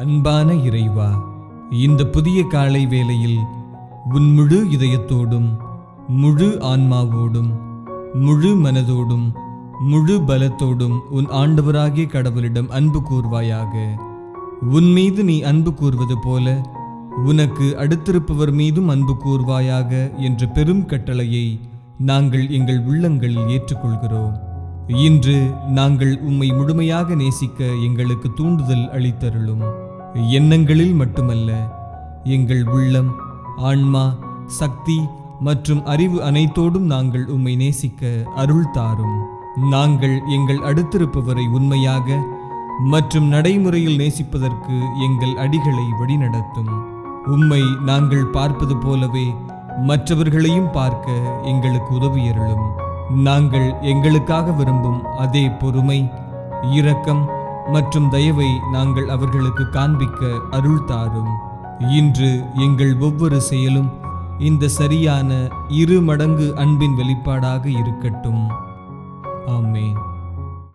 அன்பான இறைவா இந்த புதிய காலை வேளையில் உன் முழு இதயத்தோடும் முழு ஆன்மாவோடும் முழு மனதோடும் முழு பலத்தோடும் உன் ஆண்டவராகிய கடவுளிடம் அன்பு கூர்வாயாக. உன் மீது நீ அன்பு கூர்வது போல உனக்கு அடுத்திருப்பவர் மீதும் அன்பு கூர்வாயாக என்ற பெரும் கட்டளையை நாங்கள் எங்கள் உள்ளங்களில் ஏற்றுக்கொள்கிறோம். இன்று நாங்கள் உம்மை முழுமையாக நேசிக்க எங்களுக்கு தூண்டுதல் அளித்தருளும். எண்ணங்களில் மட்டுமல்ல எங்கள் உள்ளம் ஆன்மா சக்தி மற்றும் அறிவு அனைத்தோடும் நாங்கள் உம்மை நேசிக்க அருள் தாரும். நாங்கள் எங்கள் அடுத்திருப்பவரை உண்மையாக மற்றும் நடைமுறையில் நேசிப்பதற்கு எங்கள் அடிகளை வழிநடத்தும். உம்மை நாங்கள் பார்ப்பது போலவே மற்றவர்களையும் பார்க்க எங்களுக்கு உதவியருளும். நாங்கள் எங்களுக்காக விரும்பும் அதே பொறுமை இரக்கம் மற்றும் தயவை நாங்கள் அவர்களுக்கு காண்பிக்க அருள் தாரும். இன்று எங்கள் ஒவ்வொரு செயலும் இந்த சரியான இரு மடங்கு அன்பின் வெளிப்பாடாக இருக்கட்டும். ஆமேன்.